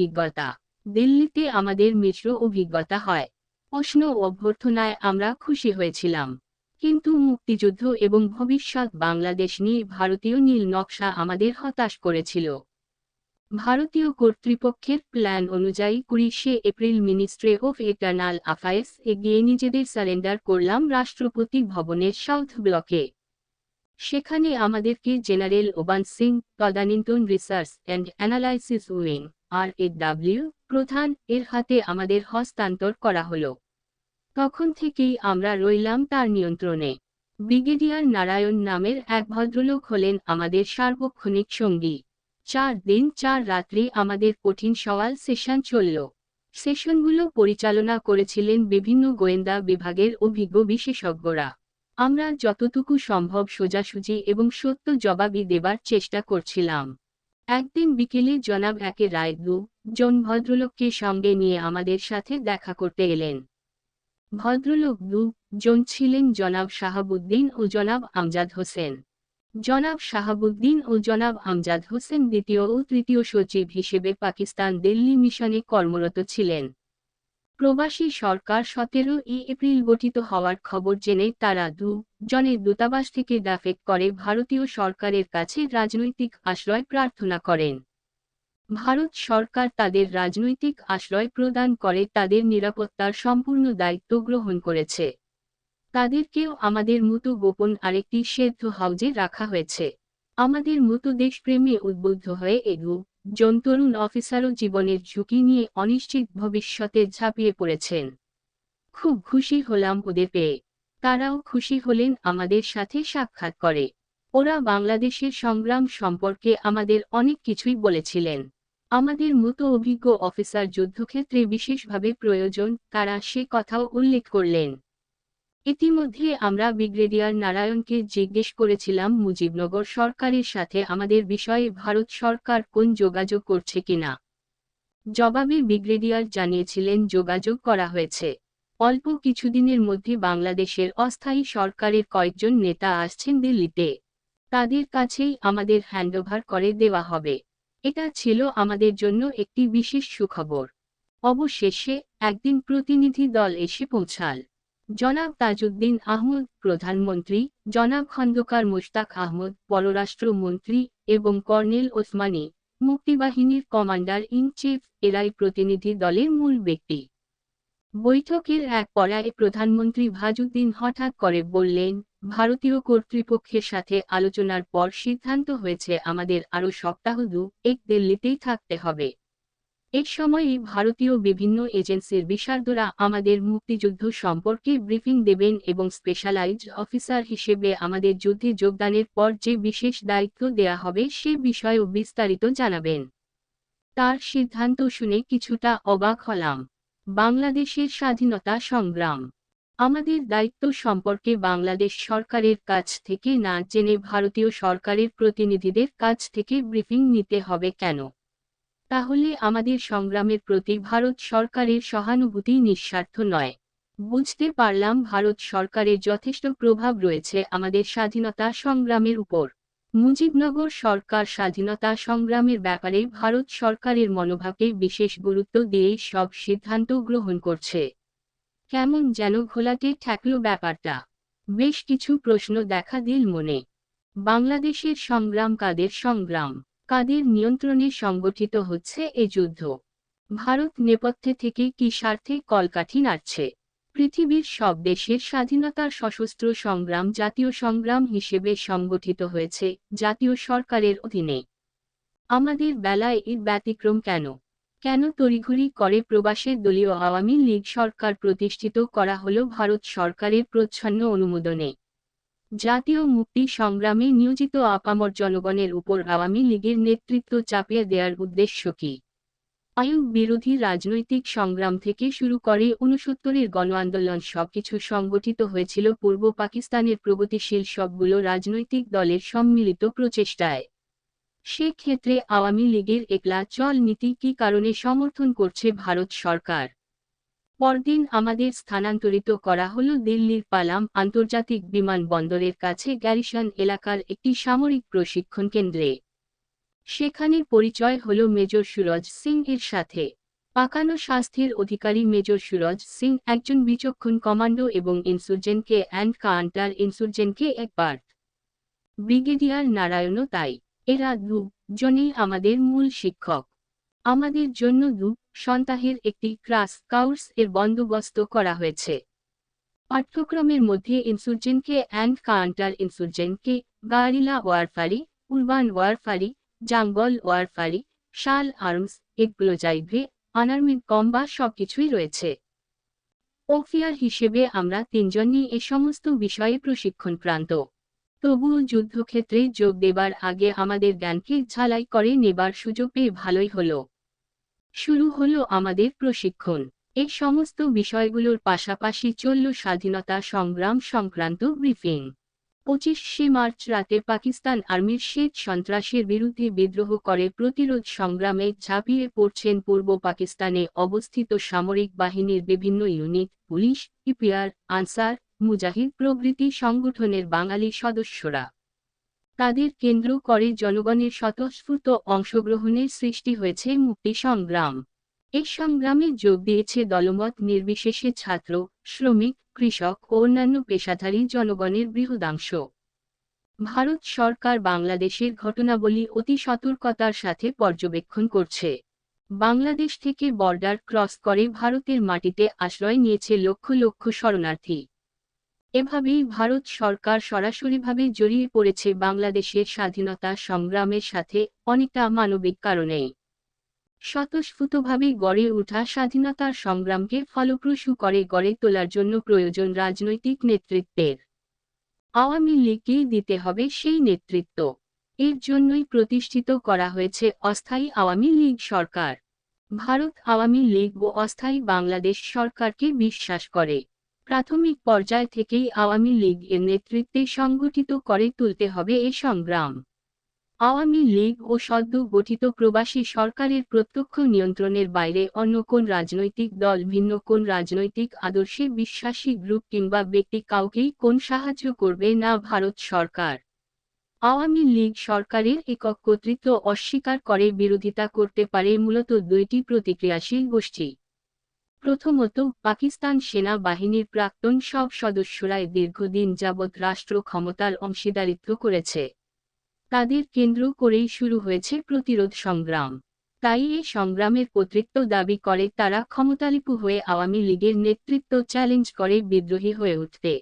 অভিজ্ঞতা। দিল্লিতে আমাদের মিশ্র অভিজ্ঞতা হয়। প্রশ্ন অভ্যর্থনায় আমরা খুশি হয়েছিলাম। কিন্তু মুক্তিযুদ্ধ এবং ভবিষ্যৎ বাংলাদেশ নিয়ে ভারতীয় নীল নকশা আমাদের হতাশ করেছিল। ভারতীয় কর্তৃপক্ষের প্ল্যান অনুযায়ী কুড়িশে April ministry of external affairs এগিয়ে নিজেদের সারেন্ডার করলাম রাষ্ট্রপতি ভবনের সাউথ ব্লকে। সেখানে আমাদেরকে জেনারেল ওবান সিং, তদানীন্তন research and analysis wing R W প্রধান, এর হাতে আমাদের হস্তান্তর করা হলো। তখন থেকেই আমরা রইলাম তার নিয়ন্ত্রণে। ব্রিগেডিয়ার নারায়ণ নামের এক ভদ্রলোক হলেন আমাদের সার্বক্ষণিক সঙ্গী। চার দিন চার রাত্রি আমাদের কঠিন সওয়াল সেশন চলল। সেশনগুলো পরিচালনা করেছিলেন বিভিন্ন গোয়েন্দা বিভাগের অভিজ্ঞ বিশেষজ্ঞরা। আমরা যতটুকু সম্ভব সোজাসুজি এবং সত্য জবাবই দেবার চেষ্টা করছিলাম। একদিন বিকেলে জনাব একে রায় দু জন ভদ্রলোককে সঙ্গে নিয়ে আমাদের সাথে দেখা করতে এলেন। ভদ্রলোক দু জন ছিলেন জনাব শাহাবুদ্দিন ও জনাব আমজাদ হোসেন। জনাব শাহাবুদ্দিন ও জনাব আমজাদ হোসেন দ্বিতীয় ও তৃতীয় সচিব হিসেবে পাকিস্তান দিল্লি মিশনে কর্মরত ছিলেন। প্রবাসী সরকার সতেরো ই এপ্রিল গঠিত হওয়ার খবর জেনে তারা দু জনের দূতাবাস থেকে ডাফেক করে ভারতীয় সরকারের কাছে রাজনৈতিক আশ্রয় প্রার্থনা করেন। ভারত সরকার তাদের রাজনৈতিক আশ্রয় প্রদান করে তাদের নিরাপত্তার সম্পূর্ণ দায়িত্ব গ্রহণ করেছে। তাদেরকেও আমাদের মতো গোপন আরেকটি সেদ্ধ হাউজে রাখা হয়েছে। আমাদের মতো দেশপ্রেমে উদ্বুদ্ধ হয়ে এগু জন তরুণ অফিসারও জীবনের ঝুঁকি নিয়ে অনিশ্চিত ভবিষ্যতে ঝাঁপিয়ে পড়েছেন। খুব খুশি হলাম ওদের পেয়ে। তারাও খুশি হলেন আমাদের সাথে সাক্ষাৎ করে। ওরা বাংলাদেশের সংগ্রাম সম্পর্কে আমাদের অনেক কিছুই বলেছিলেন। আমাদের মতো অভিজ্ঞ অফিসার যুদ্ধক্ষেত্রে বিশেষভাবে প্রয়োজন, তারা সে কথাও উল্লেখ করলেন। ইতিমধ্যে আমরা ব্রিগেডিয়ার নারায়ণকে জিজ্ঞেস করেছিলাম, মুজিবনগর সরকারের সাথে আমাদের বিষয়ে ভারত সরকার কোন যোগাযোগ করছে কিনা। জবাবে ব্রিগেডিয়ার জানিয়েছিলেন, যোগাযোগ করা হয়েছে। অল্প কিছুদিনের মধ্যে বাংলাদেশের অস্থায়ী সরকারের কয়েকজন নেতা আসছেন দিল্লিতে। তাদের কাছেই আমাদের হ্যান্ডওভার করে দেওয়া হবে। এটা ছিল আমাদের জন্য একটি বিশেষ সুখবর। অবশেষে একদিন প্রতিনিধি দল এসে পৌঁছাল। জনাব তাজউদ্দিন আহমদ, প্রধানমন্ত্রী, জনাব খন্দকার মুশতাক আহমদ, পররাষ্ট্রমন্ত্রী এবং কর্নেল ওসমানী, মুক্তিবাহিনীর কমান্ডার ইন চিফ, এরাই প্রতিনিধি দলের মূল ব্যক্তি। বৈঠকের এক পর্যায়ে প্রধানমন্ত্রী ভাজুদ্দিন হঠাৎ করে বললেন, ভারতীয় কর্তৃপক্ষের সাথে আলোচনার পর সিদ্ধান্ত হয়েছে, আমাদের আরও সপ্তাহ দু এক দিল্লিতেই থাকতে হবে। এর সময়ই ভারতীয় বিভিন্ন এজেন্সির বিশারদরা আমাদের মুক্তিযুদ্ধ সম্পর্কে ব্রিফিং দেবেন এবং স্পেশালাইজড অফিসার হিসেবে আমাদের যুদ্ধে যোগদানের পর যে বিশেষ দায়িত্ব দেয়া হবে সে বিষয়েও বিস্তারিত জানাবেন। তার সিদ্ধান্ত শুনে কিছুটা অবাক হলাম। বাংলাদেশের স্বাধীনতা সংগ্রাম। আমাদের দায়িত্ব সম্পর্কে বাংলাদেশ সরকারের কাছ থেকে না জেনে ভারতীয় সরকারের প্রতিনিধিদের কাছ থেকে ব্রিফিং নিতে হবে কেন? তাহলে আমাদের সংগ্রামের প্রতি ভারত সরকারের সহানুভূতি নিঃস্বার্থ নয়। বুঝতে পারলাম ভারত সরকারের যথেষ্ট প্রভাব রয়েছে আমাদের স্বাধীনতা সংগ্রামের উপর। মুজিবনগর সরকার স্বাধীনতা সংগ্রামের ব্যাপারে ভারত সরকারের মনোভাবকে বিশেষ গুরুত্ব দিয়ে সব সিদ্ধান্ত গ্রহণ করছে। কেমন যেন ঘোলাটে ঠেকল ব্যাপারটা। বেশ কিছু প্রশ্ন দেখা দিল মনে। বাংলাদেশের সংগ্রাম কাদের সংগ্রাম? কাদের নিয়ন্ত্রণে সংগঠিত হচ্ছে এ যুদ্ধ? ভারত নেপথ্যে থেকে কি স্বার্থে কলকাঠি নাড়ছে? পৃথিবীর সব দেশের স্বাধীনতার সশস্ত্র সংগ্রাম জাতীয় সংগ্রাম হিসেবে সংগঠিত হয়েছে জাতীয় সরকারের অধীনে। আমাদের বেলায় এর ব্যতিক্রম কেন? কেন তড়িঘড়ি করে প্রবাসের দলীয় আওয়ামী লীগ সরকার প্রতিষ্ঠিত করা হল ভারত সরকারের প্রচ্ছন্ন অনুমোদনে? জাতীয় মুক্তি সংগ্রামে নিয়োজিত আপামর জনগণের উপর আওয়ামী লীগের নেতৃত্ব চাপিয়ে দেওয়ার উদ্দেশ্য কি? আয়ুব বিরোধী রাজনৈতিক সংগ্রাম থেকে শুরু করে উনসত্তরের গণ আন্দোলন সবকিছু সংগঠিত হয়েছিল পূর্ব পাকিস্তানের প্রগতিশীল সবগুলো রাজনৈতিক দলের সম্মিলিত প্রচেষ্টায়। সেক্ষেত্রে আওয়ামী লীগের একলা চল নীতি কি কারণে সমর্থন করছে ভারত সরকার? পরদিন আমাদের স্থানান্তরিত করা হল দিল্লির পালাম আন্তর্জাতিক বিমানবন্দরের কাছে গ্যারিসন এলাকার একটি সামরিক প্রশিক্ষণ কেন্দ্রে। সেখানে পরিচয় হল মেজর সুরজ সিং এর সাথে। পাকানো স্বাস্থ্যের অধিকারী মেজর সুরজ সিং একজন বিচক্ষণ কমান্ডো এবং ইনসুরজেনকে অ্যান্ড কান্টার ইনসুরজেনকে একবার। ব্রিগেডিয়ার নারায়ণও তাই। এরা দু জনেই আমাদের মূল শিক্ষক। আমাদের জন্য দু সন্তাহের একটি ক্রাস কাউর্স এর বন্দোবস্ত করা হয়েছে। পাঠ্যক্রমের মধ্যে insurgency and counter insurgency guerrilla warfare, urban warfare, jungle warfare, small arms এগুলো যাইভে আনার্মিড কম্বা সবকিছুই রয়েছে। অফিয়ার হিসেবে আমরা তিনজনই এ সমস্ত বিষয়ে প্রশিক্ষণ প্রান্ত তবুও যুদ্ধক্ষেত্রে যোগ দেবার আগে আমাদের জ্ঞানকে ঝালাই করে নেবার সুযোগ পেয়ে ভালোই হলো। শুরু হলো আমাদের প্রশিক্ষণ। এই সমস্ত বিষয়গুলোর পাশাপাশি চলল স্বাধীনতা সংগ্রাম সংক্রান্ত ব্রিফিং। পঁচিশে মার্চ রাতে পাকিস্তান আর্মির শেষ সন্ত্রাসের বিরুদ্ধে বিদ্রোহ করে প্রতিরোধ সংগ্রামে ঝাঁপিয়ে পড়ছেন পূর্ব পাকিস্তানে অবস্থিত সামরিক বাহিনীর বিভিন্ন unit, police, EPR, Ansar, Mujahid প্রভৃতি সংগঠনের বাঙালি সদস্যরা। তাদের কেন্দ্র করে জনগণের স্বতঃস্ফূর্ত অংশগ্রহণের সৃষ্টি হয়েছে মুক্তি সংগ্রাম। এই সংগ্রামে যোগ দিয়েছে দলমত নির্বিশেষে ছাত্র, শ্রমিক, কৃষক ও অন্যান্য পেশাধারী জনগণের বৃহদাংশ। ভারত সরকার বাংলাদেশের ঘটনাবলী অতি সতর্কতার সাথে পর্যবেক্ষণ করছে। বাংলাদেশ থেকে বর্ডার ক্রস করে ভারতের মাটিতে আশ্রয় নিয়েছে লক্ষ লক্ষ শরণার্থী। এভাবেই ভারত সরকার সরাসরিভাবে জড়িয়ে পড়েছে বাংলাদেশের স্বাধীনতা সংগ্রামের সাথে অনেকটা মানবিক কারণেই স্বতঃস্ফূতভাবে গড়ে ওঠা স্বাধীনতার সংগ্রামকে ফলপ্রসূ করে গড়ে তোলার জন্য প্রয়োজন রাজনৈতিক নেতৃত্বের। আওয়ামী লীগকেই দিতে হবে সেই নেতৃত্ব। এর জন্যই প্রতিষ্ঠিত করা হয়েছে অস্থায়ী আওয়ামী লীগ সরকার। ভারত আওয়ামী লীগ ও অস্থায়ী বাংলাদেশ সরকারকে বিশ্বাস করে। প্রাথমিক পর্যায় থেকেই আওয়ামী লীগ এর নেতৃত্বে সংগঠিত করে তুলতে হবে এ সংগ্রাম। আওয়ামী লীগ ও সদ্য গঠিত প্রবাসী সরকারের প্রত্যক্ষ নিয়ন্ত্রণের বাইরে অন্য কোন রাজনৈতিক দল, ভিন্ন কোন রাজনৈতিক আদর্শে বিশ্বাসী গ্রুপ কিংবা ব্যক্তি কাউকেই কোন সাহায্য করবে না ভারত সরকার। আওয়ামী লীগ সরকারের একক কর্তৃত্ব অস্বীকার করে বিরোধিতা করতে পারে মূলত দুইটি প্রতিক্রিয়াশীল গোষ্ঠী। প্রথমত, পাকিস্তান সেনা বাহিনীর প্রাক্তন সব সদস্যরাই দীর্ঘদিন যাবৎ রাষ্ট্র ক্ষমতার অংশীদারিত্ব করেছে। তাদের কেন্দ্র করেই শুরু হয়েছে প্রতিরোধ সংগ্রাম। তাই এই সংগ্রামের কর্তৃত্ব দাবি করে তারা ক্ষমতালিপু হয়ে আওয়ামী লীগের নেতৃত্ব চ্যালেঞ্জ করে বিদ্রোহী হয়ে উঠতে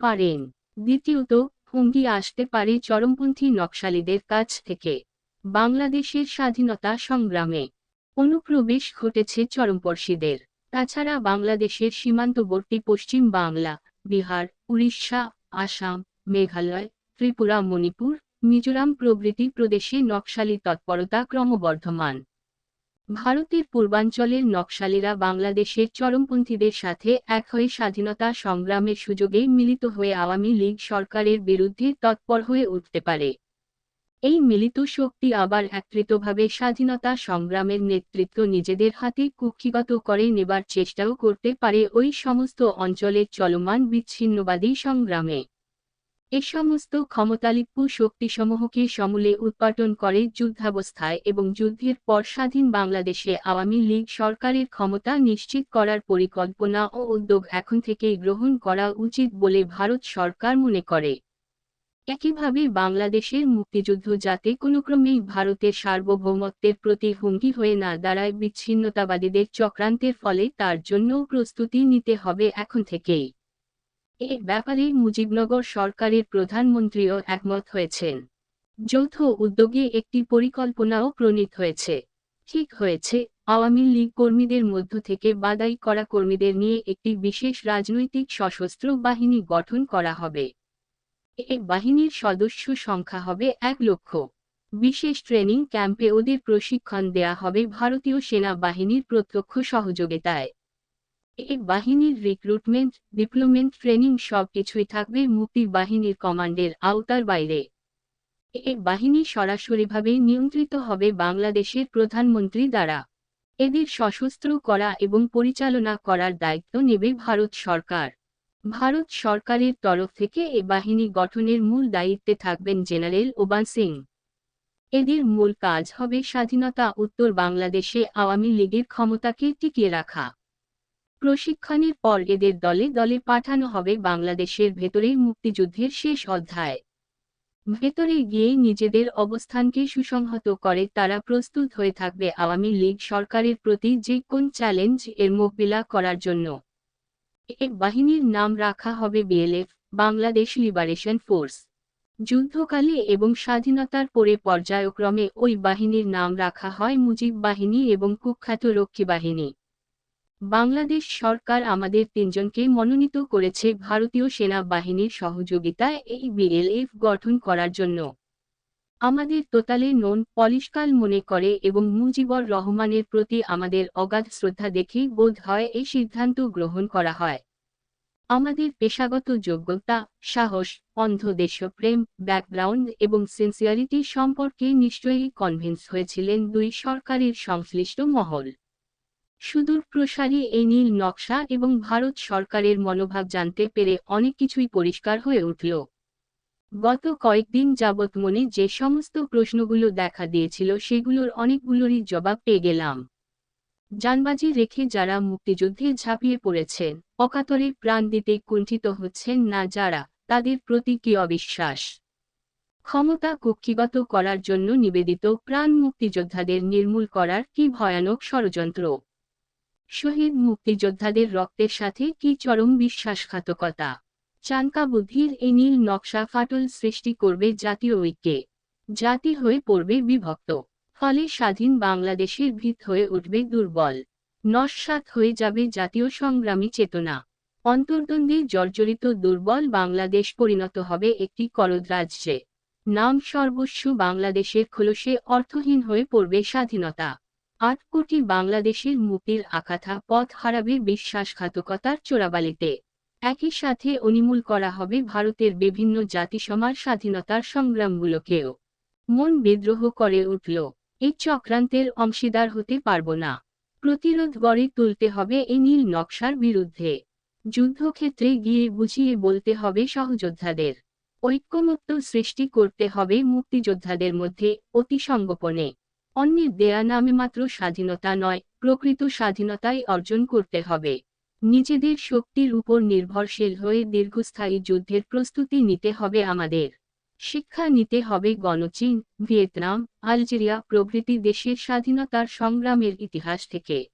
পারেন। দ্বিতীয়ত, হুমকি আসতে পারে চরমপন্থী নকশালীদের কাছ থেকে। বাংলাদেশের স্বাধীনতা সংগ্রামে অনুপ্রবেশ ঘটেছে চরমপর্ষীদের তাছাড়া বাংলাদেশের সীমান্তবর্তী পশ্চিম বাংলা, বিহার, উড়িষ্যা, আসাম, মেঘালয়, ত্রিপুরা, মণিপুর, মিজোরাম প্রভৃতি প্রদেশে নকশালি তৎপরতা ক্রমবর্ধমান। ভারতের পূর্বাঞ্চলের নকশালীরা বাংলাদেশের চরমপন্থীদের সাথে এক হয়ে স্বাধীনতা সংগ্রামের সুযোগে মিলিত হয়ে আওয়ামী লীগ সরকারের বিরুদ্ধে তৎপর হয়ে উঠতে পারে। এই মিলিত শক্তি আবার একত্রিতভাবে স্বাধীনতা সংগ্রামের নেতৃত্ব নিজেদের হাতে কুক্ষিগত করে নেবার চেষ্টাও করতে পারে ওই সমস্ত অঞ্চলের চলমান বিচ্ছিন্নবাদী সংগ্রামে। এ সমস্ত ক্ষমতালিপ্য শক্তিসমূহকে সমূলে উৎপাটন করে যুদ্ধাবস্থায় এবং যুদ্ধের পর স্বাধীন বাংলাদেশে আওয়ামী লীগ সরকারের ক্ষমতা নিশ্চিত করার পরিকল্পনা ও উদ্যোগ এখন থেকেই গ্রহণ করা উচিত বলে ভারত সরকার মনে করে। একইভাবে বাংলাদেশের মুক্তিযুদ্ধ যাতে কোনো ক্রমেই ভারতের সার্বভৌমত্বের প্রতি হুমকি হয়ে না দাঁড়ায় বিচ্ছিন্নতাবাদীদের চক্রান্তের ফলে তার জন্য প্রস্তুতি নিতে হবে এখন থেকেই। এ ব্যাপারে মুজিবনগর সরকারের প্রধানমন্ত্রীও একমত হয়েছেন। যৌথ উদ্যোগে একটি পরিকল্পনাও প্রণীত হয়েছে। ঠিক হয়েছে, আওয়ামী লীগ কর্মীদের মধ্য থেকে বাদাই করা কর্মীদের নিয়ে একটি বিশেষ রাজনৈতিক সশস্ত্র বাহিনী গঠন করা হবে। এ বাহিনীর সদস্য সংখ্যা হবে এক লক্ষ। বিশেষ ট্রেনিং ক্যাম্পে ওদের প্রশিক্ষণ দেয়া হবে ভারতীয় সেনা বাহিনীর প্রত্যক্ষ সহযোগিতায়। এই বাহিনীর রিক্রুটমেন্ট ডিপ্লোমেন্ট ট্রেনিং সব কিছুই থাকবে মুক্তি বাহিনীর কমান্ডের আওতার বাইরে। এই বাহিনী সরাসরিভাবে নিয়ন্ত্রিত হবে বাংলাদেশের প্রধানমন্ত্রী দ্বারা। এদের সশস্ত্র করা এবং পরিচালনা করার দায়িত্ব নেবে ভারত সরকার। ভারত সরকারের তরফ থেকে এ বাহিনী গঠনের মূল দায়িত্বে থাকবেন জেনারেল ওবান সিং। এদের মূল কাজ হবে স্বাধীনতা, উত্তর বাংলাদেশে আওয়ামী লীগের ক্ষমতাকে টিকিয়ে রাখা। প্রশিক্ষণের পর এদের দলে দলে পাঠানো হবে বাংলাদেশের ভেতরেই মুক্তিযুদ্ধের শেষ অধ্যায়। ভেতরে গিয়ে নিজেদের অবস্থানকে সুসংহত করে তারা প্রস্তুত হয়ে থাকবে আওয়ামী লীগ সরকারের প্রতি যে কোন চ্যালেঞ্জ এর মোকাবিলা করার জন্য। এ বাহিনীর নাম রাখা হবে বিএলএফ, বাংলাদেশ লিবারেশন ফোর্স। যুদ্ধকালে এবং স্বাধীনতার পরে পর্যায়ক্রমে ওই বাহিনীর নাম রাখা হয় মুজিব বাহিনী এবং কুখ্যাত রক্ষী বাহিনী। বাংলাদেশ সরকার আমাদের তিনজনকে মনোনীত করেছে ভারতীয় সেনা বাহিনীর সহযোগিতায় এই বিএলএফ গঠন করার জন্য। আমাদের তোতালে নন পলিশকাল মনে করে এবং মুজিবর রহমানের প্রতি আমাদের অগাধ শ্রদ্ধা দেখেই বোধ হয় এই সিদ্ধান্ত গ্রহণ করা হয়। আমাদের পেশাগত যোগ্যতা, সাহস, অন্ধ দেশপ্রেম, ব্যাকগ্রাউন্ড এবং সিনসিয়ারিটি সম্পর্কে নিশ্চয়ই কনভিন্স হয়েছিলেন দুই সরকারের সংশ্লিষ্ট মহল। সুদূর প্রসারী এই নীল নকশা এবং ভারত সরকারের মনোভাব জানতে পেরে অনেক কিছুই পরিষ্কার হয়ে উঠল। গত কয়েকদিন যাবৎ মনে যে সমস্ত প্রশ্নগুলো দেখা দিয়েছিল সেগুলোর অনেকগুলোরই জবাব পেয়ে গেলাম। যানবাজি রেখে যারা মুক্তিযুদ্ধে ঝাঁপিয়ে পড়েছেন, অকাতরে প্রাণ দিতে কুণ্ঠিত হচ্ছেন না যারা, তাদের প্রতি কি অবিশ্বাস? ক্ষমতা কক্ষিগত করার জন্য নিবেদিত প্রাণ মুক্তিযোদ্ধাদের নির্মূল করার কি ভয়ানক ষড়যন্ত্র? শহীদ মুক্তিযোদ্ধাদের রক্তের সাথে কি চরম বিশ্বাসঘাতকতা? চানকা বুদ্ধির এই নীল নকশা ফাটল সৃষ্টি করবে জাতীয় ঐক্যে। জাতি হয়ে পড়বে বিভক্ত। ফলে স্বাধীন বাংলাদেশের ভিত হয়ে উঠবে দুর্বল। নস্বাত হয়ে যাবে জাতীয় সংগ্রামী চেতনা। অন্তর্দ্বন্দ্বে জর্জরিত দুর্বল বাংলাদেশ পরিণত হবে একটি করদ রাজ্যে। নাম সর্বস্ব বাংলাদেশের খোলসে অর্থহীন হয়ে পড়বে স্বাধীনতা। আট কোটি বাংলাদেশের মুক্তির আকাথা পথ হারাবে বিশ্বাসঘাতকতার চোরাবালিতে। একই সাথে অনিমূল করা হবে ভারতের বিভিন্ন জাতিসমার স্বাধীনতার সংগ্রামগুলোকেও। মন বিদ্রোহ করে উঠল। এই চক্রান্তের অংশীদার হতে পারব না। প্রতিরোধ গড়ে তুলতে হবে এই নীল নকশার বিরুদ্ধে। যুদ্ধক্ষেত্রে গিয়ে বুঝিয়ে বলতে হবে সহযোদ্ধাদের। ঐক্যমত্য সৃষ্টি করতে হবে মুক্তিযোদ্ধাদের মধ্যে অতি সংগোপনে অন্যের দেয়া নামে মাত্র স্বাধীনতা নয়, প্রকৃত স্বাধীনতাই অর্জন করতে হবে। নিজেদের শক্তির উপর নির্ভরশীল হয়ে দীর্ঘস্থায়ী যুদ্ধের প্রস্তুতি নিতে হবে আমাদের। শিক্ষা নিতে হবে গণচীন, ভিয়েতনাম, আলজেরিয়া প্রভৃতি দেশের স্বাধীনতার সংগ্রামের ইতিহাস থেকে।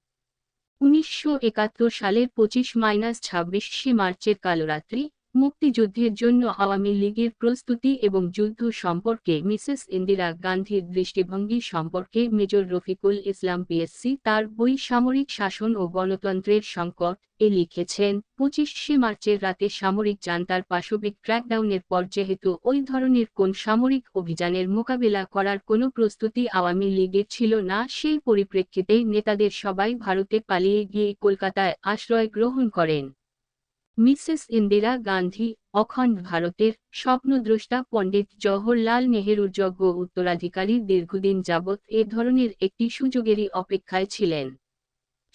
উনিশশো একাত্তর সালের পঁচিশ মাইনাস ছাব্বিশে মার্চের কালরাত্রি মুক্তিযুদ্ধের জন্য আওয়ামী লীগের প্রস্তুতি এবং যুদ্ধ সম্পর্কে মিসেস ইন্দিরা গান্ধীর দৃষ্টিভঙ্গি সম্পর্কে মেজর রফিকুল ইসলাম পিএসসি তার বই সামরিক শাসন ও গণতন্ত্রের সংকট এ লিখেছেন, পঁচিশে মার্চের রাতে সামরিক জান্তার পাশবিক ক্র্যাকডাউনের পর যেহেতু ওই ধরনের কোন সামরিক অভিযানের মোকাবিলা করার কোনো প্রস্তুতি আওয়ামী লীগের ছিল না, সেই পরিপ্রেক্ষিতে নেতাদের সবাই ভারতে পালিয়ে গিয়ে কলকাতায় আশ্রয় গ্রহণ করেন। মিসেস ইন্দিরা গান্ধী, অখণ্ড ভারতের স্বপ্নদ্রষ্টা পণ্ডিত জওহরলাল নেহেরুর যোগ্য উত্তরাধিকারী দীর্ঘদিন যাবৎ এ ধরনের একটি সুযোগেরই অপেক্ষায় ছিলেন।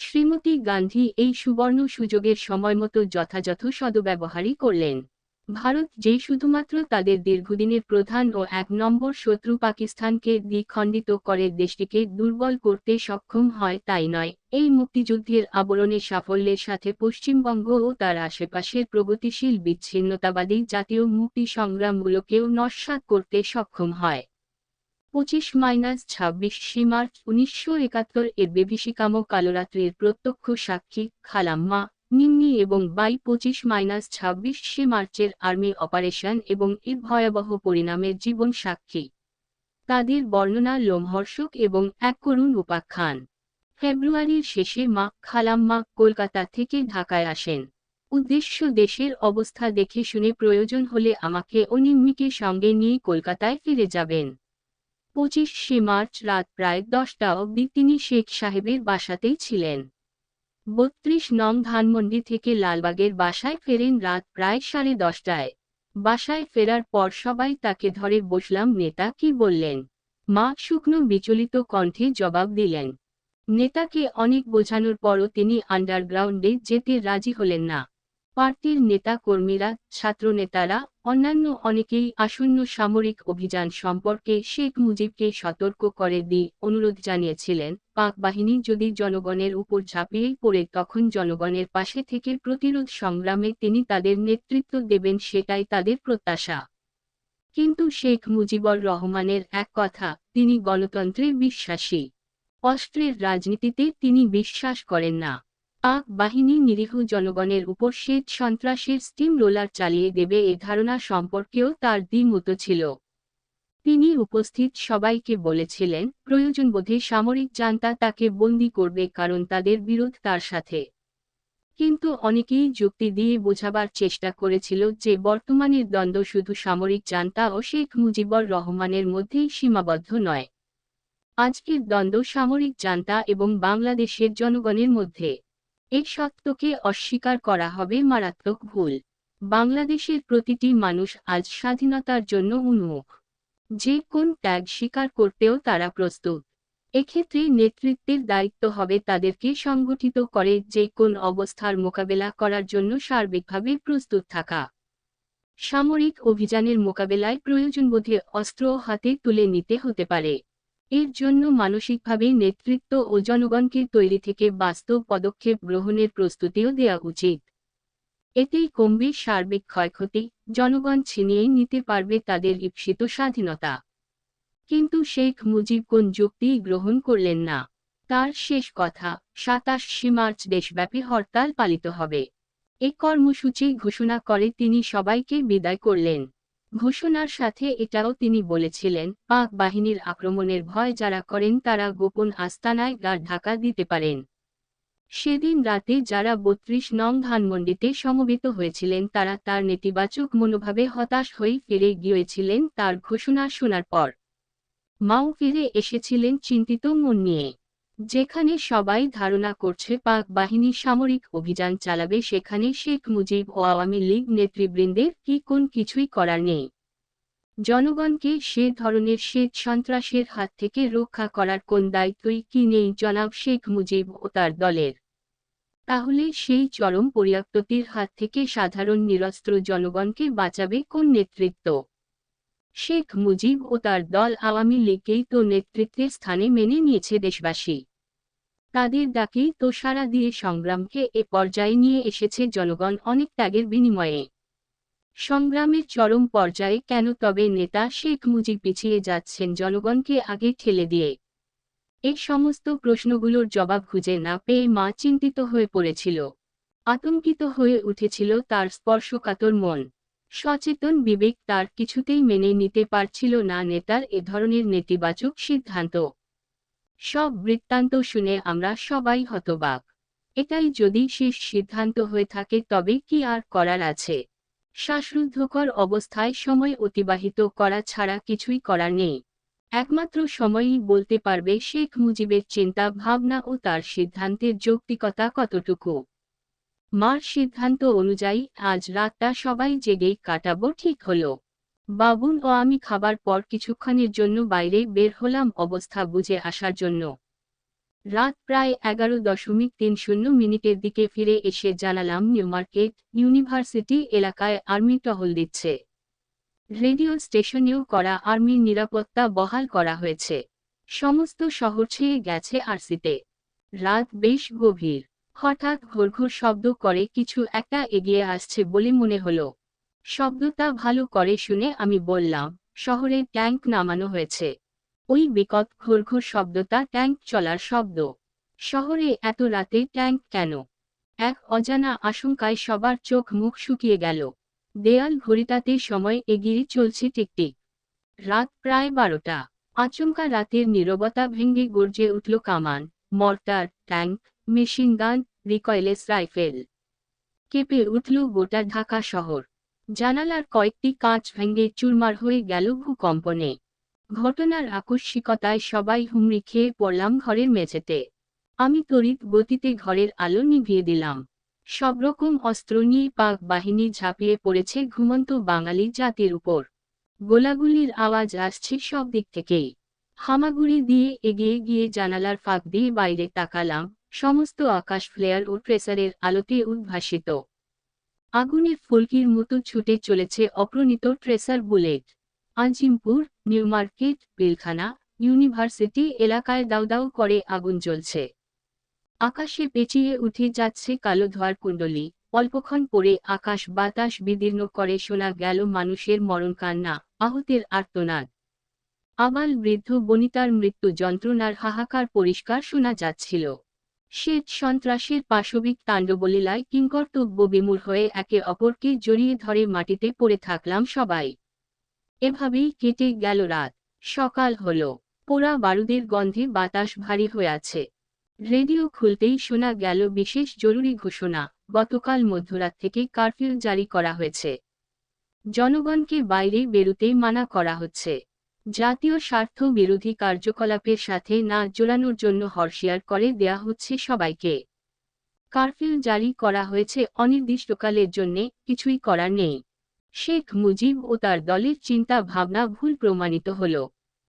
শ্রীমতী গান্ধী এই সুবর্ণ সুযোগের সময় মতো যথাযথ সদব্যবহারই করলেন। ভারত যে শুধুমাত্র তাদের দীর্ঘদিনের প্রধান ও এক নম্বর শত্রু পাকিস্তানকে দ্বিখণ্ডিত করে দেশটিকে দুর্বল করতে সক্ষম হয় তাই নয়। এই মুক্তিযুদ্ধের আবরণের সাফল্যের সাথে পশ্চিমবঙ্গ ও তার আশেপাশের প্রগতিশীল বিচ্ছিন্নতাবাদী জাতীয় মুক্তি সংগ্রামগুলোকেও নস্বাত করতে সক্ষম হয়। পঁচিশ মাইনাস ছাব্বিশে মার্চ উনিশশো একাত্তর এর বেভিশিকাম কালরাত্রির প্রত্যক্ষ সাক্ষী খালাম্মা নিম্নি এবং বাই পঁচিশ মাইনাস ছাব্বিশে মার্চের আর্মি অপারেশন এবং এর ভয়াবহ পরিণামের জীবন সাক্ষী। তাদের বর্ণনা লোমহর্ষক এবং এক করুণ উপাখ্যান। ফেব্রুয়ারির শেষে মা খালাম্মা কলকাতা থেকে ঢাকায় আসেন। উদ্দেশ্য দেশের অবস্থা দেখে শুনে প্রয়োজন হলে আমাকে অনিম্মিকে সঙ্গে নিয়ে কলকাতায় ফিরে যাবেন। পঁচিশে মার্চ রাত প্রায় দশটা অবধি তিনি শেখ সাহেবের বাসাতেই ছিলেন। বত্রিশ নং ধানমন্ডি থেকে লালবাগের বাসায় ফেরেন রাত প্রায় সাড়ে দশটায়। বাসায় ফেরার পর সবাই তাকে ধরে বসলাম, নেতা কি বললেন? মা শুকনো বিচলিত কণ্ঠে জবাব দিলেন, নেতাকে অনেক বোঝানোর পরও তিনি আন্ডারগ্রাউন্ডে যেতে রাজি হলেন না। পার্টির নেতা কর্মীরা ছাত্রনেতারা, অন্যান্য অনেকেই আসন্ন সামরিক অভিযান সম্পর্কে শেখ মুজিবকে সতর্ক করে দিয়ে অনুরোধ জানিয়েছিলেন। পাক বাহিনী যদি জনগণের উপর ঝাঁপিয়ে পড়ে, তখন জনগণের পাশে থেকে প্রতিরোধ সংগ্রামে তিনি তাদের নেতৃত্ব দেবেন সেটাই তাদের প্রত্যাশা। কিন্তু শেখ মুজিবর রহমানের এক কথা, তিনি গণতন্ত্রে বিশ্বাসী। অস্ত্রের রাজনীতিতে তিনি বিশ্বাস করেন না। পাক বাহিনী নিরীহ জনগণের উপর শ্বেত সন্ত্রাসের স্টিম রোলার চালিয়ে দেবে এ ধারণা সম্পর্কেও তার দ্বিমত ছিল। তিনি উপস্থিত সবাইকে বলেছিলেন প্রয়োজনবোধে সামরিক জান্তা তাকে বন্দি করবে কারণ তাদের বিরোধ তার সাথে। কিন্তু অনেকেই যুক্তি দিয়ে বোঝাবার চেষ্টা করেছিল যে বর্তমানের দ্বন্দ্ব শুধু সামরিক জান্তা ও শেখ মুজিবর রহমানের মধ্যেই সীমাবদ্ধ নয়। আজকের দ্বন্দ্ব সামরিক জান্তা এবং বাংলাদেশের জনগণের মধ্যে। এই সত্যকে অস্বীকার করা হবে মারাত্মক ভুল। বাংলাদেশের প্রতিটি মানুষ আজ স্বাধীনতার জন্য উন্মুখ। যে কোন ত্যাগ স্বীকার করতেও তারা প্রস্তুত। এক্ষেত্রে নেতৃত্বের দায়িত্ব হবে তাদেরকে সংগঠিত করে যে কোন অবস্থার মোকাবেলা করার জন্য সার্বিকভাবে প্রস্তুত থাকা। সামরিক অভিযানের মোকাবেলায় প্রয়োজনবোধে অস্ত্র হাতে তুলে নিতে হতে পারে। এর জন্য মানসিকভাবে নেতৃত্ব ও জনগণকে তৈরি থেকে বাস্তব পদক্ষেপ গ্রহণের প্রস্তুতিও দেওয়া উচিত। এতেই কমবে সার্বিক ক্ষয়ক্ষতি, জনগণ ছিনিয়ে নিতে পারবে তাদের ঈপ্সিত স্বাধীনতা। কিন্তু শেখ মুজিব কোন যুক্তি গ্রহণ করলেন না? তার শেষ কথা, সাতাশে মার্চ দেশব্যাপী হরতাল পালিত হবে। এ কর্মসূচি ঘোষণা করে তিনি সবাইকে বিদায় করলেন। ঘোষণার সাথে এটাও তিনি বলেছিলেন, পাক বাহিনীর আক্রমণের ভয় যারা করেন তারা গোপন আস্তানায় গাঢ় ঢাকা দিতে পারেন। সেদিন রাতে যারা বত্রিশ নং ধানমন্ডিতে সমবেত হয়েছিলেন তারা তার নেতিবাচক মনোভাবে হতাশ হয়ে ফিরে গিয়েছিলেন তার ঘোষণা শোনার পর। মাও ফিরে এসেছিলেন চিন্তিত মন নিয়ে। যেখানে সবাই ধারণা করছে পাক বাহিনী সামরিক অভিযান চালাবে, সেখানে শেখ মুজিব ও আওয়ামী লীগ নেতৃবৃন্দের কি কোন কিছুই করার নেই। জনগণকে সে ধরনের শ্বেত সন্ত্রাসের হাত থেকে রক্ষা করার কোন দায়িত্বই কি নেই জনাব শেখ মুজিব ও তার দলের? তাহলে সেই চরম পরিয়াক্ততির হাত থেকে সাধারণ নিরস্ত্র জনগণকে বাঁচাবে কোন নেতৃত্ব? শেখ মুজিব ও তার দল আওয়ামী লীগকেই তো নেতৃত্বের স্থানে মেনে নিয়েছে দেশবাসী। তাদের ডাকেই তো সারা দিয়ে সংগ্রামকে এ পর্যায়ে নিয়ে এসেছে জনগণ অনেক ত্যাগের বিনিময়ে। সংগ্রামের চরম পর্যায়ে কেন তবে নেতা শেখ মুজিব পিছিয়ে যাচ্ছেন জনগণকে আগে ঠেলে দিয়ে? এই সমস্ত প্রশ্নগুলোর জবাব খুঁজে না পেয়ে মা চিন্তিত হয়ে পড়েছিল। আতঙ্কিত হয়ে উঠেছিল তার স্পর্শকাতর মন। সচেতন বিবেক তার কিছুতেই মেনে নিতে পারছিল না। নেতার এ ধরনের নেতিবাচক সিদ্ধান্ত। সব বৃত্তান্ত শুনে আমরা সবাই হতবাক। এটাই যদি শেষ সিদ্ধান্ত হয়ে থাকে তবে কি আর করার আছে? শ্বাসরুদ্ধকর অবস্থায় সময় অতিবাহিত করা ছাড়া কিছুই করার নেই। একমাত্র সময়ই বলতে পারবে শেখ মুজিবের চিন্তা ভাবনা ও তার সিদ্ধান্তের যৌক্তিকতা কতটুকু। মার সিদ্ধান্ত অনুযায়ী আজ রাতটা সবাই জেগেই কাটাবো ঠিক হলো। বাবুন ও আমি খাবার পর কিছুক্ষণের জন্য বাইরে বের হলাম অবস্থা বুঝে আসার জন্য। রাত প্রায় এগারো দশমিক তিন শূন্য মিনিটের দিকে ফিরে এসে জানালাম নিউ মার্কেট, ইউনিভার্সিটি এলাকায় আর্মি টহল দিচ্ছে। রেডিও স্টেশনেও করা আর্মির নিরাপত্তা বহাল করা হয়েছে। সমস্ত শহর ছেয়ে গেছে আরসিতে। রাত বেশ গভীর। হঠাৎ ঘোরঘোর শব্দ করে কিছু একটা এগিয়ে আসছে বলে মনে হলো। শব্দটা ভালো করে শুনে আমি বললাম, শহরে ট্যাঙ্ক নামানো হয়েছে। ওই বিকট ঘোরঘোর শব্দটা ট্যাঙ্ক চলার শব্দ। শহরে এত রাতে ট্যাঙ্ক কেন? এক অজানা আশঙ্কায় সবার চোখ মুখ শুকিয়ে গেল। দেয়াল ঘড়িটাতে সময় এগিয়ে চলছে টিকটিক। রাত প্রায় বারোটা। আচমকা রাতের নীরবতা ভেঙে গর্জে উঠল কামান। Mortar, tank machine gun, রিকয়েলেস rifle. কেঁপে উঠল গোটা ঢাকা শহর। জানালার কয়েকটি কাঁচ ভেঙে চুরমার হয়ে গেল ভূকম্পনে। ঘটনার আকস্মিকতায় সবাই হুমড়ি খেয়ে পড়লাম ঘরের মেঝেতে। আমি তড়িৎ গতিতে ঘরের আলো নিভিয়ে দিলাম। সব রকম অস্ত্র নিয়ে পাক বাহিনী ঝাঁপিয়ে পড়েছে ঘুমন্ত বাঙালি জাতির উপর। গোলাগুলির আওয়াজ আসছে সব দিক থেকেই। হামাগুড়ি দিয়ে এগিয়ে গিয়ে জানালার ফাঁক দিয়ে বাইরে তাকালাম সমস্ত আকাশ ফ্লেয়ার ও ট্রেসারের আলোতে উদ্ভাসিত। আগুনের ফুলকির মতো ছুটে চলেছে অপ্রণিত tracer bullet. Azimpur, new market Pilkhana university এলাকায় দাউ দাউ করে আগুন জ্বলছে। আকাশে পেঁচিয়ে উঠে যাচ্ছে কালো ধোয়ার কুণ্ডলী। অল্পক্ষণ পরে আকাশ বাতাস বিদীর্ণ করে শোনা গেল মানুষের মরণ কান্না, আহতের আর্তনাদ। আবাল বৃদ্ধ বনিতার মৃত্যু যন্ত্রণার হাহাকার পরিষ্কার শোনা যাচ্ছিল। শ্বেত সন্ত্রাসের পাশবিক তাণ্ডবলীলায় কিংকর্তব্য বিমূর হয়ে একে অপরকে জড়িয়ে ধরে মাটিতে পড়ে থাকলাম সবাই। এভাবেই কেটে গেল রাত। সকাল হল। পোড়া বারুদের গন্ধে বাতাস ভারী হয়ে আছে। রেডিও খুলতেই শোনা গেল বিশেষ জরুরি ঘোষণা। গতকাল মধ্যরাত থেকে কারফিউ জারি করা হয়েছে। জনগণকে বাইরে বেরুতে মানা করা হচ্ছে। জাতীয় স্বার্থ বিরোধী কার্যকলাপের সাথে না জোড়ানোর জন্য হরশিয়ার করে দেয়া হচ্ছে সবাইকে। কারফিউ জারি করা হয়েছে অনির্দিষ্টকালের জন্য, কিছুই করার নেই। শেখ মুজিব ও তার দলের চিন্তা ভাবনা ভুল প্রমাণিত হল।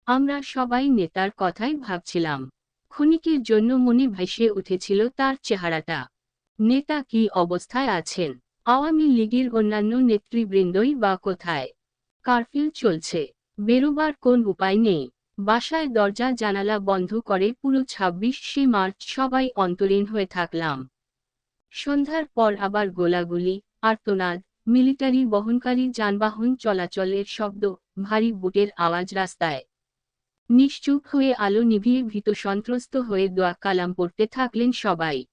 আমরা সবাই নেতার কথাই ভাবছিলাম। ক্ষণিকের জন্য মনে ভেসে উঠেছিল তার চেহারাটা। নেতা কি অবস্থায় আছেন? আওয়ামী লীগের অন্যান্য নেতৃবৃন্দই বা কোথায়? কারফিউ চলছে। বেরোবার কোন উপায় নেই। বাসায় দরজা জানালা বন্ধ করে পুরো ছাব্বিশে মার্চ সবাই অন্তরীণ হয়ে থাকলাম। সন্ধ্যার পর আবার গোলাগুলি, আর্তনাদ, মিলিটারি বহনকারী যানবাহন চলাচলের শব্দ, ভারী বুটের আওয়াজ রাস্তায়। নিশ্চুপ হয়ে আলো নিভিয়ে ভীত সন্ত্রস্ত হয়ে দোয়া কালাম পড়তে থাকলেন সবাই।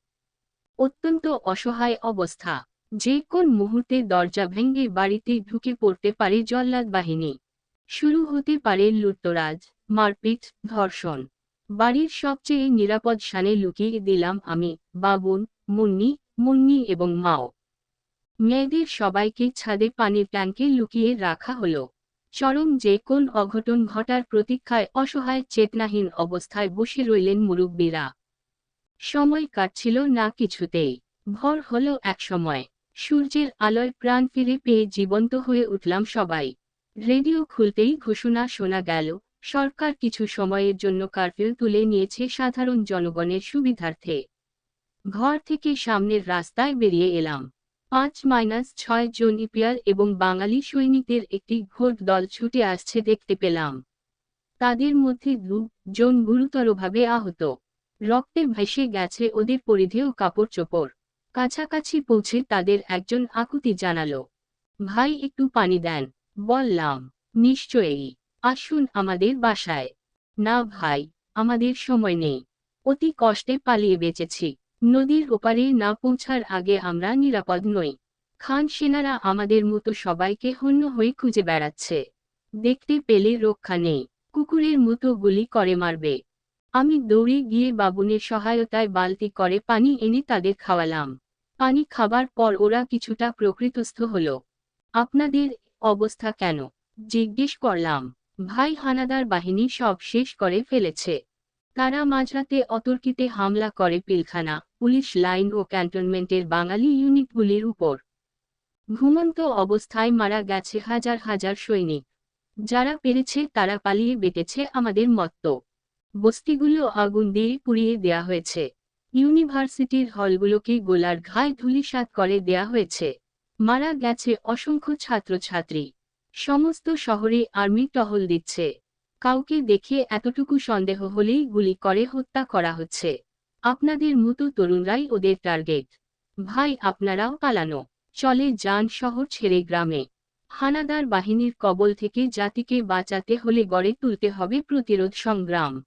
অত্যন্ত অসহায় অবস্থা। যে কোন মুহূর্তে দরজা ভেঙে বাড়িতে ঢুকে পড়তে পারে জল্লাদ বাহিনী। শুরু হতে পারে লুটতরাজ, মারপিট, ধর্ষণ। বাড়ির সবচেয়ে নিরাপদ স্থানে লুকিয়ে দিলাম আমি বাবুন মুন্নি মুন্নি এবং মাও। মেয়েদের সবাইকে ছাদে পানির ট্যাঙ্কে লুকিয়ে রাখা হলো। চরম যে কোন অঘটন ঘটার প্রতীক্ষায় অসহায়, চেতনাহীন অবস্থায় বসে রইলেন মুরব্বীরা। সময় কাটছিল না কিছুতেই। ভর হলো এক সময়। সূর্যের আলোয় প্রাণ ফিরে পেয়ে জীবন্ত হয়ে উঠলাম সবাই। রেডিও খুলতেই ঘোষণা শোনা গেল, সরকার কিছু সময়ের জন্য কারফিউ তুলে নিয়েছে সাধারণ জনগণের সুবিধার্থে। ঘর থেকে সামনের রাস্তায় বেরিয়ে এলাম। পাঁচ মাইনাস ছয় জন ইপিয়ার এবং বাঙালি সৈনিকদের একটি ঘোর দল ছুটে আসছে দেখতে পেলাম। তাদের মধ্যে দু জন গুরুতরভাবে আহত। রক্তে ভেসে গেছে ওদের পরিধেয় কাপড় চোপড় কাছাকাছি পৌঁছে তাদের একজন আকুতি জানালো, ভাই, একটু পানি দেন। বললাম, নিশ্চয়ই। আসুন আমাদের বাসায়। না ভাই, আমাদের সময় নেই। অতি কষ্টে পালিয়ে বেঁচেছি। নদীর ওপারে না পৌঁছার আগে আমরা নিরাপদ নই। খান সেনারা আমাদের মতো সবাইকে হন্য হয়ে খুঁজে বেড়াচ্ছে। দেখতে পেলে রক্ষা নেই। কুকুরের মতো গুলি করে মারবে। আমি দৌড়ে গিয়ে বাবুনের সহায়তায় বালতি করে পানি এনে তাদের খাওয়ালাম। পানি খাবার পর ওরা কিছুটা প্রকৃতস্থ হল। আপনাদের অবস্থা কেন? জিজ্ঞেস করলাম। ভাই হানাদার বাহিনী সব শেষ করে ফেলেছে। তারা মাঝরাতে অতর্কিতে হামলা করে পিলখানা, পুলিশ লাইন ও ক্যান্টনমেন্টের বাঙালি ইউনিটগুলির উপর। ঘুমন্ত অবস্থায় মারা গেছে হাজার হাজার সৈনিক। যারা পেরেছে তারা পালিয়ে বেটেছে আমাদের মত্ত। বস্তিগুলো আগুন দিয়ে পুড়িয়ে দেয়া হয়েছে। ইউনিভার্সিটির হলগুলোকে গোলার ঘায় ধুলিসাৎ করে দেয়া হয়েছে। মারা গেছে অসংখ্য ছাত্রছাত্রী। সমস্ত শহরে আর্মি টহল দিচ্ছে। কাউকে দেখে এতটুকু সন্দেহ হলেই গুলি করে, হত্যা করা হচ্ছে। আপনাদের মতো তরুণরাই ওদের টার্গেট। ভাই, আপনারাও পালানো। চলে যান শহর ছেড়ে গ্রামে। হানাদার বাহিনীর কবল থেকে জাতিকে বাঁচাতে হলে গড়ে তুলতে হবে প্রতিরোধ সংগ্রাম।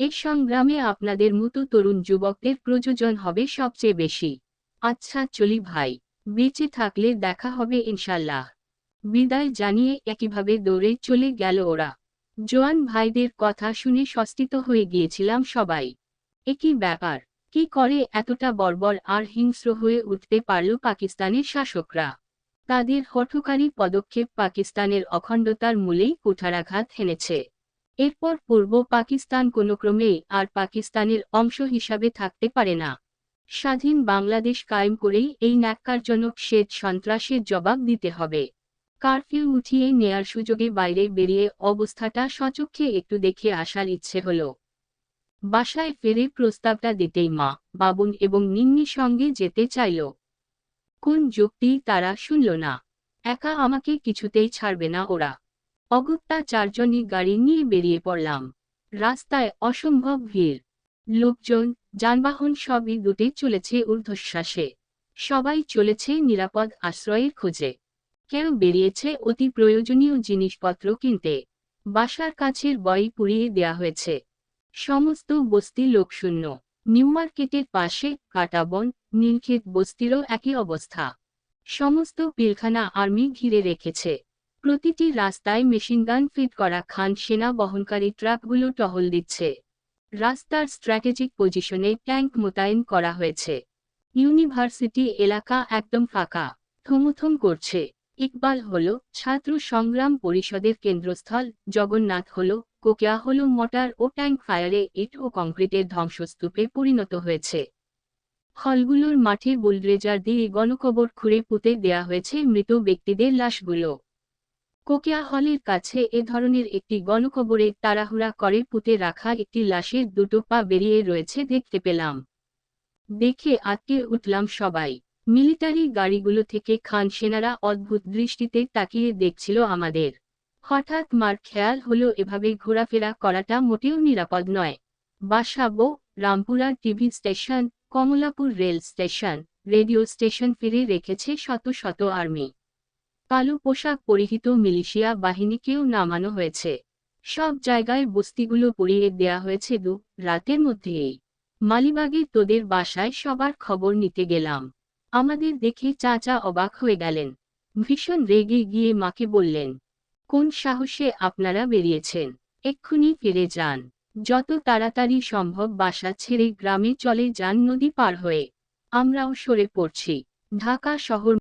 এই সংগ্রামে আপনাদের মতো তরুণ যুবকদের প্রযোজন হবে সবচেয়ে বেশি। আচ্ছা চলি ভাই। বেঁচে থাকলে দেখা হবে ইনশাল্লাহ বিদায় জানিয়ে একইভাবে দৌড়ে চলে গেল ওরা। জোয়ান ভাইদের কথা শুনে সস্তিত হয়ে গিয়েছিলাম সবাই। একই ব্যাপার, কি করে এতটা বর্বর আর হিংস্র হয়ে উঠতে পারল পাকিস্তানের শাসকরা? তাদের হঠকারী পদক্ষেপ পাকিস্তানের অখণ্ডতার মূলেই কুঠারাঘাত হেনেছে এরপর পূর্ব পাকিস্তান কোনো ক্রমেই আর পাকিস্তানের অংশ হিসাবে থাকতে পারে না। স্বাধীন বাংলাদেশ কায়েম করেই এই ন্যাক্কারজনক শ্বেত সন্ত্রাসের জবাব দিতে হবে। কারফিউ উঠিয়ে নেয়ার সুযোগে বাইরে বেরিয়ে অবস্থাটা সচক্ষে একটু দেখে আসার ইচ্ছে হল। বাসায় ফেরে প্রস্তাবটা দিতেই মা বাবুন এবং নিন্নির সঙ্গে যেতে চাইল। কোন যুক্তি তারা শুনল না। একা আমাকে কিছুতেই ছাড়বে না ওরা। অগত্যা চারজনই গাড়ি নিয়ে বেরিয়ে পড়লাম। রাস্তায় অসম্ভব ভিড়। লোকজন, যানবাহন সবই দুটে চলেছে ঊর্ধ্বশ্বাসে। সবাই চলেছে নিরাপদ আশ্রয়ের খোঁজে। কেউ বেরিয়েছে অতি প্রয়োজনীয় জিনিসপত্র কিনতে। বাসার কাছের বই পুড়িয়ে দেয়া হয়েছে। সমস্ত বস্তি লোকশূন্য। নিউ মার্কেটের পাশে কাটাবন নীলক্ষেত বস্তিরও একই অবস্থা। সমস্ত পিলখানা আর্মি ঘিরে রেখেছে। প্রতিটি রাস্তায় মেশিনগান ফিট করা খান সেনা বহনকারী ট্রাকগুলো টহল দিচ্ছে। রাস্তার স্ট্র্যাটেজিক পজিশনে ট্যাঙ্ক মোতায়েন করা হয়েছে। ইউনিভার্সিটি এলাকা একদম ফাঁকা, থমথম করছে। ইকবাল হল ছাত্র সংগ্রাম পরিষদের কেন্দ্রস্থল, জগন্নাথ হল কোকিয়া হল মোটার ও ট্যাঙ্ক ফায়ারে ইট ও কংক্রিটের ধ্বংসস্তূপে পরিণত হয়েছে। হলগুলোর মাঠে বুলড্রেজার দিয়ে গণকবর খুঁড়ে পুঁতে দেয়া হয়েছে মৃত ব্যক্তিদের লাশগুলো। কোকিয়া হলের কাছে এ ধরনের একটি গণকবরে তাড়াহুড়া করে পুঁতে রাখা একটি লাশের দুটো পা বেরিয়ে রয়েছে দেখতে পেলাম। দেখে আটকে উঠলাম সবাই। মিলিটারি গাড়িগুলো থেকে খান সেনারা অদ্ভুত দৃষ্টিতে তাকিয়ে দেখছিল আমাদের। হঠাৎ মার খেয়াল হলো এভাবে ঘোরাফেরা করাটা মোটেও নিরাপদ নয়। Basabo Rampura TV station, Kamalapur rail station, radio station ফিরে রেখেছে শত শত আর্মি। কালো পোশাক পরিহিত মিলিশিয়া বাহিনীকেও নামানো হয়েছে। সব জায়গায় বস্তিগুলো পুড়িয়ে দেয়া হয়েছে দু রাতের মধ্যেই। মালিবাগে তোদের বাসায় সবার খবর নিতে গেলাম। আমাদের দেখে চাচা অবাক হয়ে গেলেন। ভীষণ রেগে গিয়ে মাকে বললেন, কোন সাহসে আপনারা বেরিয়েছেন? এক্ষুনি ফিরে যান। যত তাড়াতাড়ি সম্ভব বাসা ছেড়ে গ্রামে চলে যান নদী পার হয়ে। আমরাও সরে পড়ছি। ঢাকা শহর